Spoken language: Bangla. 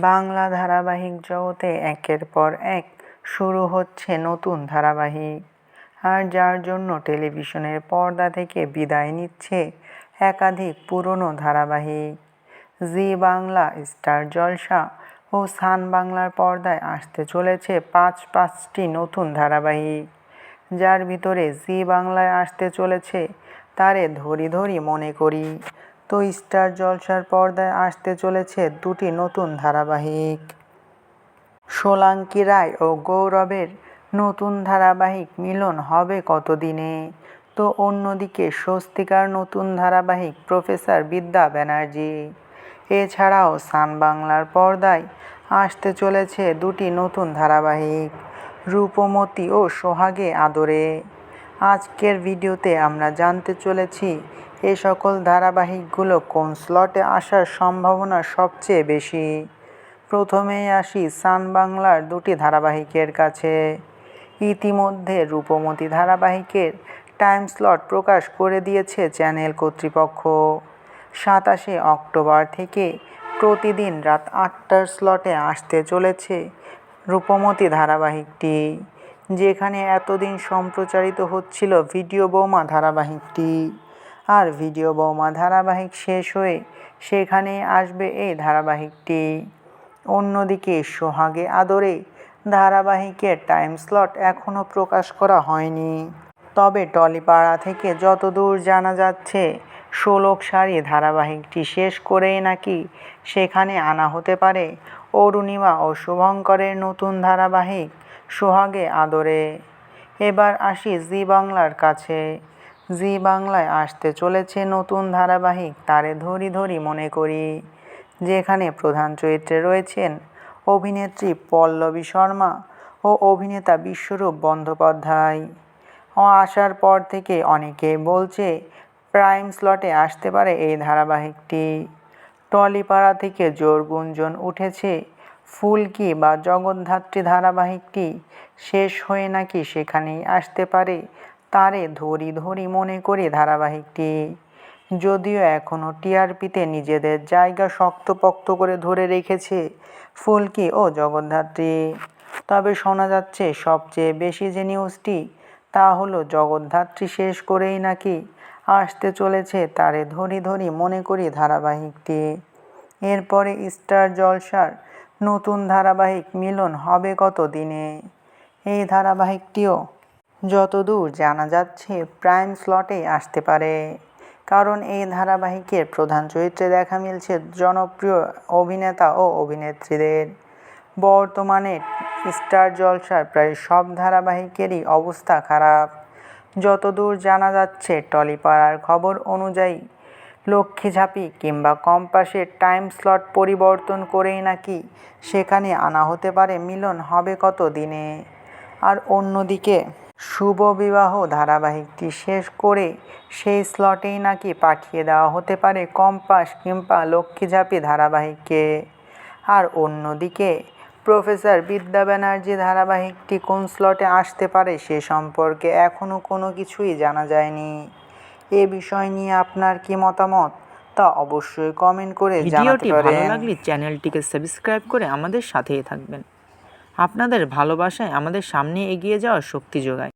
বাংলা ধারাবাহিক জগতে একের পর এক শুরু হচ্ছে নতুন ধারাবাহিক। আর যার জন্য টেলিভিশনের পর্দা থেকে বিদায় নিচ্ছে একাধিক পুরনো ধারাবাহিক। জি বাংলা, স্টার জলসা ও সান বাংলার পর্দায় আসতে চলেছে পাঁচ পাঁচটি নতুন ধারাবাহিক। যার ভিতরে জি বাংলায় আসতে চলেছে তারে ধরি ধরি মনে করি। তো স্টার জলসার পর্দায় আসতে চলেছে দুটি নতুন ধারাবাহিক। সোলাঙ্কি রায় ও গৌরবের নতুন ধারাবাহিক মিলন হবে কতদিনে? তো অন্যদিকে স্বস্তিকার নতুন ধারাবাহিক প্রফেসর বিদ্যা ব্যানার্জি। এছাড়াও সান বাংলার পর্দায় আসতে চলেছে দুটি নতুন ধারাবাহিক, রূপমতি ও সোহাগে আদরে। আজকের ভিডিওতে আমরা জানতে চলেছি এ সকল ধারাবাহিকগুলো কোন স্লটে আসার সম্ভাবনা সবচেয়ে বেশি? প্রথমেই আসি সান বাংলার দুটি ধারাবাহিকের কাছে। ইতিমধ্যে রূপমতি ধারাবাহিকের টাইম স্লট প্রকাশ করে দিয়েছে চ্যানেল কর্তৃপক্ষ। সাতাশে অক্টোবর থেকে প্রতিদিন রাত আটটার স্লটে আসতে চলেছে রূপমতি ধারাবাহিকটি, যেখানে এতদিন সম্প্রচারিত হচ্ছিল ভিডিও বোমা ধারাবাহিকটি। আর ভিডিও বৌমা ধারাবাহিক শেষ হয়ে সেখানে আসবে এই ধারাবাহিকটি। অন্যদিকে সোহাগে আদরে ধারাবাহিকের টাইম স্লট এখনও প্রকাশ করা হয়নি। তবে টলিপাড়া থেকে যতদূর জানা যাচ্ছে ষোলক সারি ধারাবাহিকটি শেষ করেই নাকি সেখানে আনা হতে পারে অরুণিমা ও শুভঙ্করের নতুন ধারাবাহিক সোহাগে আদরে। এবার আসি জি বাংলার কাছে। জি বাংলায় আসতে চলেছে নতুন ধারাবাহিক তারে ধরি ধরি মনে করি। যেখানে প্রধান চরিত্রে রয়েছেন অভিনেত্রী পল্লবী শর্মা ও অভিনেতা বিশ্বরূপ বন্দ্যোপাধ্যায়। আসার পর থেকে অনেকে বলছে প্রাইম স্লটে আসতে পারে এই ধারাবাহিকটি। টলিপাড়া থেকে জোর গুঞ্জন উঠেছে ফুলকি বা জগদ্ধাত্রী ধারাবাহিকটি শেষ হয়ে নাকি সেখানেই আসতে পারে তারে ধরি ধরি মনে করে ধারাবাহিকটি। যদিও এখনও টিআরপিতে নিজেদের জায়গা শক্তপোক্ত করে ধরে রেখেছে ফুলকি ও জগদ্ধাত্রী। তবে শোনা যাচ্ছে, সবচেয়ে বেশি যে নিউজটি, তা হলো জগদ্ধাত্রী শেষ করেই নাকি আসতে চলেছে তারে ধরি ধরি মনে করি ধারাবাহিকটি। এরপরে স্টার জলসার নতুন ধারাবাহিক মিলন হবে কত দিনে এই ধারাবাহিকটিও যতদূর জানা যাচ্ছে, প্রাইম স্লটে আসতে পারে। কারণ এই ধারাবাহিকের প্রধান চরিত্রে দেখা মিলছে জনপ্রিয় অভিনেতা ও অভিনেত্রীদের। বর্তমানে স্টার জলসার প্রায় সব ধারাবাহিকেরই অবস্থা খারাপ। যতদূর জানা যাচ্ছে, টলিপাড়ার খবর অনুযায়ী লক্ষ্মী ঝাঁপি কিংবা কম্পাসের টাইম স্লট পরিবর্তন করেই নাকি সেখানে আনা হতে পারে, মিলন হবে কত দিনে আর অন্যদিকে শুভ বিবাহ ধারাবাহিকটি শেষ করে সেই স্লটেই নাকি পাঠিয়ে দেওয়া হতে পারে কম্পাস কিংবা লক্ষ্মীঝাঁপি ধারাবাহিককে? আর অন্যদিকে প্রফেসর বিদ্যা ব্যানার্জি ধারাবাহিকটি কোন স্লটে আসতে পারে সে সম্পর্কে এখনও কোনো কিছুই জানা যায়নি। এ বিষয় নিয়ে আপনার কি মতামত? তা অবশ্যই কমেন্ট করে জানাতে ভিডিওটি ভালো লাগলে চ্যানেলটিকে সাবস্ক্রাইব করে আমাদের সাথেই থাকবেন। আপনাদের ভালোবাসায় আমাদের সামনে এগিয়ে যাওয়ার শক্তি যোগায়।